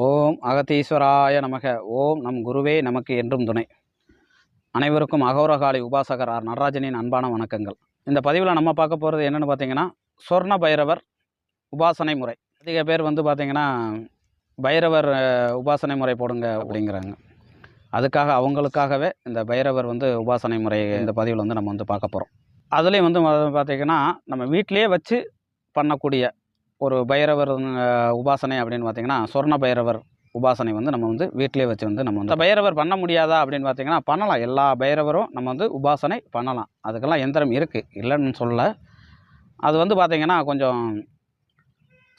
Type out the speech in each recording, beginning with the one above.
ஓம் அகத்தீஸ்வராய நமக. ஓம் நம் குருவே நமக்கு என்றும் துணை. அனைவருக்கும் அகோரகாளி உபாசகர் ஆர் நடராஜனின் அன்பான வணக்கங்கள். இந்த பதிவில் நம்ம பார்க்க போகிறது என்னென்னு பார்த்தீங்கன்னா சொர்ண பைரவர் உபாசனை முறை. அதிக பேர் வந்து பார்த்திங்கன்னா பைரவர் உபாசனை முறை போடுங்க அப்படிங்கிறாங்க. அதுக்காக அவங்களுக்காகவே இந்த பைரவர் வந்து உபாசனை முறை இந்த பதிவில் வந்து நம்ம வந்து பார்க்க போகிறோம் அதுலேயும் வந்து பார்த்திங்கன்னா நம்ம வீட்டிலே வச்சு பண்ணக்கூடிய ஒரு பைரவர் உபாசனை அப்படின்னு பார்த்தீங்கன்னா சொர்ண பைரவர் உபாசனை வந்து நம்ம வந்து வீட்டிலே வச்சு வந்து நம்ம வந்து பைரவர் பண்ண முடியாதா அப்படின்னு பார்த்தீங்கன்னா பண்ணலாம். எல்லா பைரவரும் நம்ம வந்து உபாசனை பண்ணலாம். அதுக்கெல்லாம் எந்திரம் இருக்குது இல்லைன்னு சொல்ல அது வந்து பார்த்திங்கன்னா கொஞ்சம்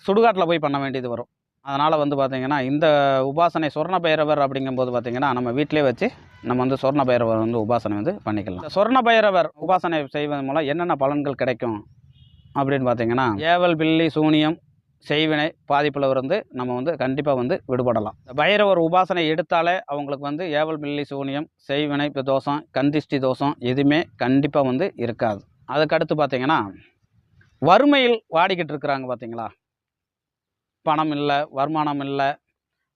சுடுகாட்டில் போய் பண்ண வேண்டியது வரும். அதனால் வந்து பார்த்திங்கன்னா இந்த உபாசனை சொர்ண பைரவர் அப்படிங்கும்போது பார்த்திங்கன்னா நம்ம வீட்டிலே வச்சு நம்ம வந்து சொர்ண பைரவர் வந்து உபாசனை வந்து பண்ணிக்கலாம். சொர்ண பைரவர் உபாசனை செய்வதன் மூலம் என்னென்ன பலன்கள் கிடைக்கும்? அப்படின்னு பார்த்தீங்கன்னா ஏவல் பில்லி சூனியம் செய்வினை பாதிப்பில் இருந்து நம்ம வந்து கண்டிப்பாக வந்து விடுபடலாம். பைரவர் உபாசனை எடுத்தாலே அவங்களுக்கு வந்து ஏவல் பில்லி சூனியம் செய்வினை இப்போ தோஷம் கந்திஷ்டி தோஷம் எதுவுமே கண்டிப்பாக வந்து இருக்காது. அதுக்கடுத்து பார்த்தீங்கன்னா வறுமையில் வாடிக்கிட்டு இருக்கிறாங்க பார்த்தீங்களா? பணம் இல்லை வருமானம் இல்லை.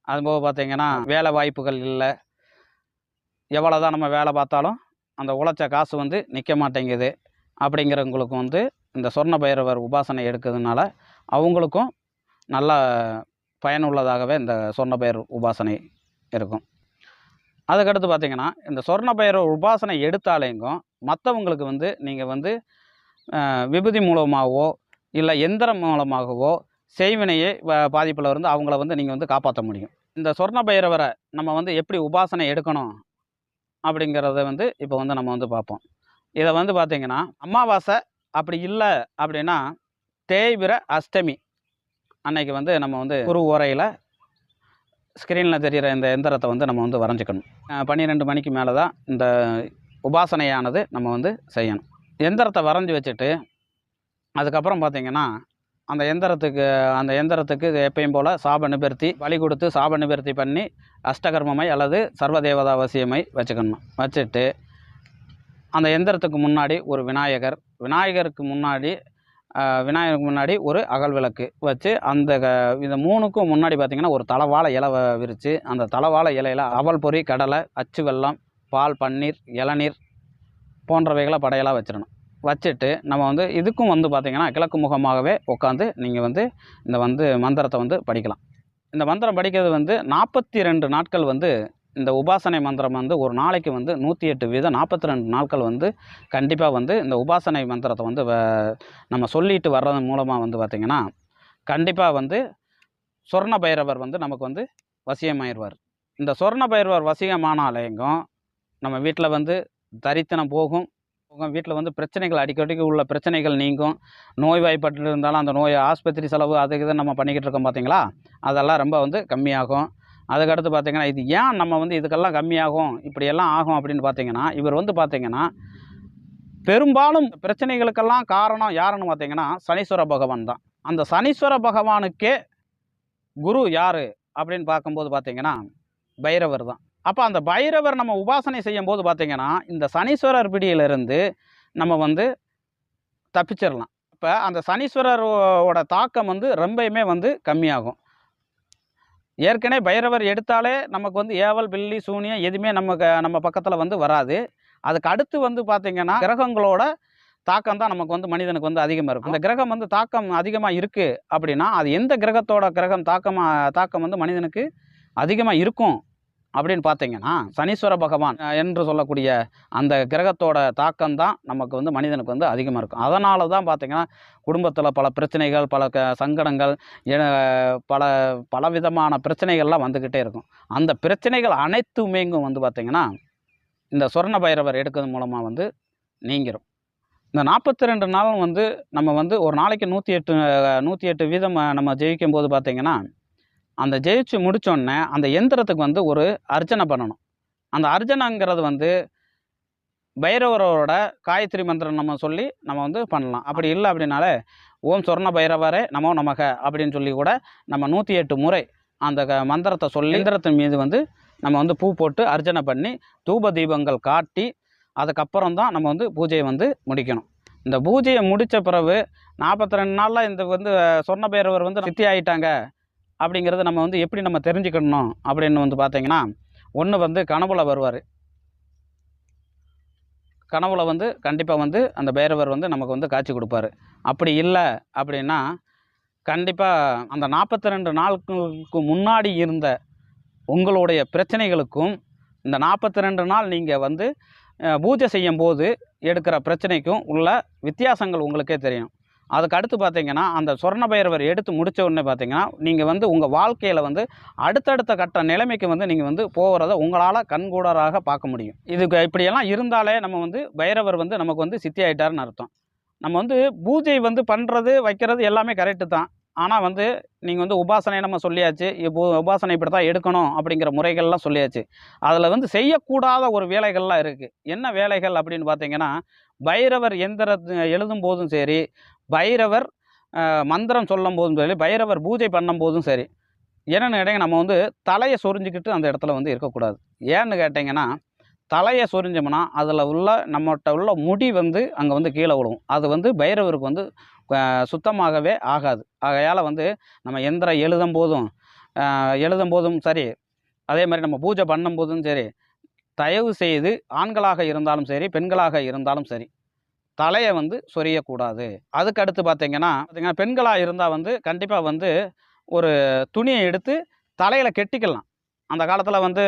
அதுபோக பார்த்தீங்கன்னா வேலை வாய்ப்புகள் இல்லை. எவ்வளோ தான் நம்ம வேலை பார்த்தாலும் அந்த உழைச்ச காசு வந்து நிற்க மாட்டேங்குது. அப்படிங்கிறவங்களுக்கு வந்து இந்த சொர்ண பைரவர் உபாசனை எடுக்கிறதுனால அவங்களுக்கும் நல்ல பயனுள்ளதாகவே இந்த சொர்ண பைரவர் உபாசனை இருக்கும். அதுக்கடுத்து பார்த்தீங்கன்னா இந்த சொர்ண பைரவர் உபாசனை எடுத்தாலேங்கும் மற்றவங்களுக்கு வந்து நீங்கள் வந்து விபதி மூலமாகவோ இல்லை எந்திரம் மூலமாகவோ செய்வினையை வ- பாதிப்பில் இருந்து அவங்கள வந்து நீங்கள் வந்து காப்பாற்ற முடியும். இந்த சொர்ண பைரவரை நம்ம வந்து எப்படி உபாசனை எடுக்கணும் அப்படிங்கிறத வந்து இப்போ வந்து நம்ம வந்து பார்ப்போம் இதை வந்து பார்த்திங்கன்னா அமாவாசை அப்படி இல்லை அப்படின்னா தேய்பிர அஷ்டமி. அன்னைக்கு வந்து நம்ம வந்து குரு உரையில் ஸ்க்ரீனில் தெரிகிற இந்த எந்திரத்தை வந்து நம்ம வந்து வரைஞ்சிக்கணும். பன்னிரெண்டு மணிக்கு மேலே தான் இந்த உபாசனையானது நம்ம வந்து செய்யணும். எந்திரத்தை வரைஞ்சி வச்சுட்டு அதுக்கப்புறம் பார்த்திங்கன்னா அந்த எந்திரத்துக்கு அந்த எந்திரத்துக்கு எப்பயும் போல் சாப நிபர்த்தி பலி கொடுத்து சாப நிபர்த்தி பண்ணி அஷ்டகர்மமை அல்லது சர்வதேவதாவசியமை வச்சுக்கணும். வச்சுட்டு அந்த எந்திரத்துக்கு முன்னாடி ஒரு விநாயகர் விநாயகருக்கு முன்னாடி விநாயகருக்கு முன்னாடி ஒரு அகல் விளக்கு வச்சு அந்த க- இந்த மூணுக்கும் முன்னாடி பார்த்திங்கன்னா ஒரு தலவாழை இலை விரித்து அந்த தலவாழை இலையில் அவல் பொறி கடலை அச்சு வெல்லம் பால் பன்னீர் இளநீர் போன்றவைகளை படையலாக வச்சிடணும். வச்சுட்டு நம்ம வந்து இதுக்கும் வந்து பார்த்திங்கன்னா கிழக்கு முகமாகவே உட்காந்து நீங்கள் வந்து இந்த வந்து மந்திரத்தை வந்து படிக்கலாம். இந்த மந்திரம் படிக்கிறது வந்து நாற்பத்தி ரெண்டு நாட்கள் வந்து இந்த உபாசனை மந்திரம் வந்து ஒரு நாளைக்கு வந்து நூற்றி எட்டு வீதம் நாற்பத்தி ரெண்டு நாட்கள் வந்து கண்டிப்பாக வந்து இந்த உபாசனை மந்திரத்தை வந்து வ- நம்ம சொல்லிட்டு வர்றது மூலமாக வந்து பார்த்திங்கன்னா கண்டிப்பாக வந்து சொர்ண பைரவர் வந்து நமக்கு வந்து வசியமாயிடுவார் இந்த சொர்ண பைரவர் வசியமானாலேங்கும் நம்ம வீட்டில் வந்து தரித்தனம் போகும். போகும் வீட்டில் வந்து பிரச்சனைகள் அடிக்கடிக்கு உள்ள பிரச்சனைகள் நீங்கும். நோய்வாய்ப்பட்டு இருந்தாலும் அந்த நோய் ஆஸ்பத்திரி செலவு அதுக்கு தான் நம்ம பண்ணிக்கிட்டு இருக்கோம் பார்த்தீங்களா அதெல்லாம் ரொம்ப வந்து கம்மியாகும். அதுக்கடுத்து பார்த்தீங்கன்னா இது ஏன் நம்ம வந்து இதுக்கெல்லாம் கம்மியாகும் இப்படியெல்லாம் ஆகும் அப்படின்னு பார்த்தீங்கன்னா இவர் வந்து பார்த்தீங்கன்னா பெரும்பாலும் பிரச்சனைகளுக்கெல்லாம் காரணம் யாருன்னு பார்த்தீங்கன்னா சனீஸ்வர பகவான் தான். அந்த சனீஸ்வர பகவானுக்கே குரு யார் அப்படின்னு பார்க்கும்போது பார்த்தீங்கன்னா பைரவர் தான். அப்போ அந்த பைரவர் நம்ம உபாசனை செய்யும்போது பார்த்தீங்கன்னா இந்த சனீஸ்வரர் பிடியிலிருந்து நம்ம வந்து தப்பிச்சிடலாம் இப்போ அந்த சனீஸ்வரரோட தாக்கம் வந்து ரொம்பயுமே வந்து கம்மியாகும். ஏற்கனவே பைரவர் எடுத்தாலே நமக்கு வந்து ஏவல் பில்லி சூனியம் எதுவுமே நம்ம நம்ம பக்கத்தில் வந்து வராது. அதுக்கு அடுத்து வந்து பார்த்திங்கன்னா கிரகங்களோட தாக்கம் தான் நமக்கு வந்து மனிதனுக்கு வந்து அதிகமாக இருக்கும். அந்த கிரகம் வந்து தாக்கம் அதிகமாக இருக்குது அப்படின்னா அது எந்த கிரகத்தோட கிரகம் தாக்கமாக தாக்கம் வந்து மனிதனுக்கு அதிகமாக இருக்கும்? அப்படின்னு பார்த்தீங்கன்னா சனீஸ்வர பகவான் என்று சொல்லக்கூடிய அந்த கிரகத்தோட தாக்கம் தான் நமக்கு வந்து மனிதனுக்கு வந்து அதிகமாக இருக்கும். அதனால தான் பார்த்தீங்கன்னா குடும்பத்தில் பல பிரச்சனைகள் பல க சங்கடங்கள் என- பல பலவிதமான பிரச்சனைகள்லாம் வந்துக்கிட்டே இருக்கும். அந்த பிரச்சனைகள் அனைத்துமேங்கும் வந்து பார்த்திங்கன்னா இந்த சொர்ண பைரவர் எடுக்கிறது மூலமாக வந்து நீங்கிரும். இந்த நாற்பத்தி ரெண்டு நாளும் வந்து நம்ம வந்து ஒரு நாளைக்கு நூற்றி எட்டு நூற்றி எட்டு வீதம் நம்ம ஜெயிக்கும் போது பார்த்திங்கன்னா அந்த ஜெயிச்சு முடித்தோடனே அந்த எந்திரத்துக்கு வந்து ஒரு அர்ச்சனை பண்ணணும். அந்த அர்ச்சனைங்கிறது வந்து பைரவரோட காயத்ரி மந்திரம் நம்ம சொல்லி நம்ம வந்து பண்ணலாம். அப்படி இல்லை அப்படின்னாலே ஓம் சொர்ண பைரவரே நமோ நமக அப்படின்னு சொல்லி கூட நம்ம நூற்றி எட்டு முறை அந்த க- மந்திரத்தை சொல்லி எந்திரத்தின் மீது வந்து நம்ம வந்து பூ போட்டு அர்ச்சனை பண்ணி தூப தீபங்கள் காட்டி அதுக்கப்புறம் தான் நம்ம வந்து பூஜையை வந்து முடிக்கணும். இந்த பூஜையை முடித்த பிறகு நாற்பத்தி ரெண்டு நாளில் இந்த வந்து சொர்ண பைரவர் வந்து சித்தி ஆகிட்டாங்க அப்படிங்கிறத நம்ம வந்து எப்படி நம்ம தெரிஞ்சுக்கணும் அப்படின்னு வந்து பார்த்தீங்கன்னா ஒன்று வந்து கனவுல வருவார். கனவுல வந்து கண்டிப்பாக வந்து அந்த பைரவர் வந்து நமக்கு வந்து காட்சி கொடுப்பாரு. அப்படி இல்லை அப்படின்னா கண்டிப்பாக அந்த நாற்பத்தி ரெண்டு நாளுக்கு முன்னாடி இருந்த உங்களுடைய பிரச்சனைகளுக்கும் இந்த நாற்பத்தி ரெண்டு நாள் நீங்கள் வந்து பூஜை செய்யும் போது எடுக்கிற பிரச்சனைக்கும் உள்ள வித்தியாசங்கள் உங்களுக்கே தெரியும். அதுக்கு அடுத்து பார்த்தீங்கன்னா அந்த சொர்ண பைரவர் எடுத்து முடித்த உடனே பார்த்தீங்கன்னா நீங்கள் வந்து உங்கள் வாழ்க்கையில் வந்து அடுத்தடுத்த கட்ட நிலைமைக்கு வந்து நீங்கள் வந்து போகிறத உங்களால் கண்கூடராக பார்க்க முடியும். இதுக்கு இப்படியெல்லாம் இருந்தாலே நம்ம வந்து பைரவர் வந்து நமக்கு வந்து சித்தி ஆயிட்டாருன்னு அர்த்தம். நம்ம வந்து பூஜை வந்து பண்ணுறது வைக்கிறது எல்லாமே கரெக்டு தான். ஆனால் வந்து நீங்கள் வந்து உபாசனை நம்ம சொல்லியாச்சு இப்போ உபாசனை இப்படி தான் எடுக்கணும் அப்படிங்கிற முறைகள்லாம் சொல்லியாச்சு. அதில் வந்து செய்யக்கூடாத ஒரு வேலைகள்லாம் இருக்குது என்ன வேலைகள் அப்படின்னு பார்த்தீங்கன்னா பைரவர் எந்திர எழுதும் போதும் சரி பைரவர் மந்திரம் சொல்லும் போதும் சரி பைரவர் பூஜை பண்ணும் போதும் சரி. என்னென்னு கேட்டிங்க நம்ம வந்து தலையை சொரிஞ்சுக்கிட்டு அந்த இடத்துல வந்து இருக்கக்கூடாது. ஏன்னு கேட்டிங்கன்னா தலையை சொரிஞ்சோம்னா அதில் உள்ள நம்மகிட்ட உள்ள முடி வந்து அங்கே வந்து கீழே விழுவும் அது வந்து பைரவருக்கு வந்து சுத்தமாகவே ஆகாது. ஆகையால் வந்து நம்ம எந்திரம் எழுதும் போதும் எழுதும் போதும் சரி அதே மாதிரி நம்ம பூஜை பண்ணும் போதும் சரி தயவு செய்து ஆண்களாக இருந்தாலும் சரி பெண்களாக இருந்தாலும் சரி தலையை வந்து சொரியக்கூடாது. அதுக்கு அடுத்து பார்த்தீங்கன்னா பார்த்திங்கன்னா பெண்களாக இருந்தால் வந்து கண்டிப்பாக வந்து ஒரு துணியை எடுத்து தலையில் கெட்டிக்கலாம். அந்த காலத்தில் வந்து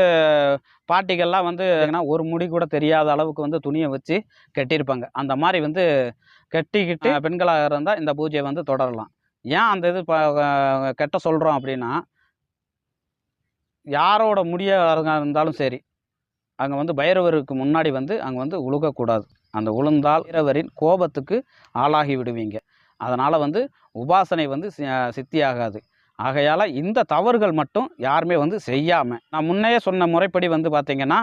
பாட்டிகள்லாம் வந்து பார்த்தீங்கன்னா ஒரு முடி கூட தெரியாத அளவுக்கு வந்து துணியை வச்சு கெட்டியிருப்பாங்க. அந்த மாதிரி வந்து கெட்டிக்கிட்டு பெண்களாக இருந்தால் இந்த பூஜையை வந்து தொடரலாம். ஏன் அந்த இது கெட்ட சொல்கிறோம் அப்படின்னா யாரோட முடியாக இருந்தாலும் சரி அங்கே வந்து பைரவருக்கு முன்னாடி வந்து அங்கே வந்து உழுகக்கூடாது. அந்த உளுந்தால் பைரவரின் கோபத்துக்கு ஆளாகி விடுவீங்க. அதனால் வந்து உபாசனை வந்து சி- சித்தியாகாது. ஆகையால் இந்த தவறுகள் மட்டும் யாருமே வந்து செய்யாமல் நான் முன்னையே சொன்ன முறைப்படி வந்து பார்த்திங்கன்னா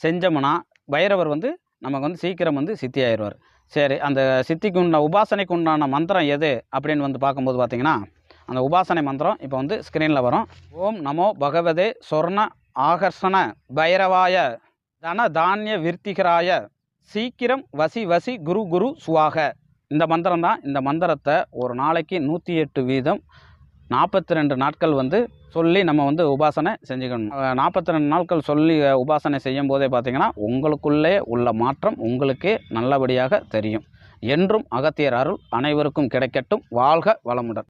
செஞ்சோம்னா பைரவர் வந்து நமக்கு வந்து சீக்கிரம் வந்து சித்தி ஆயிடுவார் சரி அந்த சித்திக்கு உண்டான உபாசனைக்கு உண்டான மந்திரம் எது அப்படின்னு வந்து பார்க்கும்போது பார்த்திங்கன்னா அந்த உபாசனை மந்திரம் இப்போ வந்து ஸ்க்ரீனில் வரும். ஓம் நமோ பகவதே சொர்ண ஆகர்ஷண பைரவாய தன தானிய விருத்திகராய சீக்கிரம் வசி வசி குரு குரு சுவாக. இந்த மந்திரம் தான். இந்த மந்திரத்தை ஒரு நாளைக்கு நூற்றி எட்டு வீதம் நாற்பத்தி ரெண்டு நாட்கள் வந்து சொல்லி நம்ம வந்து உபாசனை செஞ்சுக்கணும். நாற்பத்தி ரெண்டு நாட்கள் சொல்லி உபாசனை செய்யும் போதே பார்த்தீங்கன்னா உங்களுக்குள்ளே உள்ள மாற்றம் உங்களுக்கே நல்லபடியாக தெரியும். என்றும் அகத்தியர் அருள் அனைவருக்கும் கிடைக்கட்டும். வாழ்க வளமுடன்.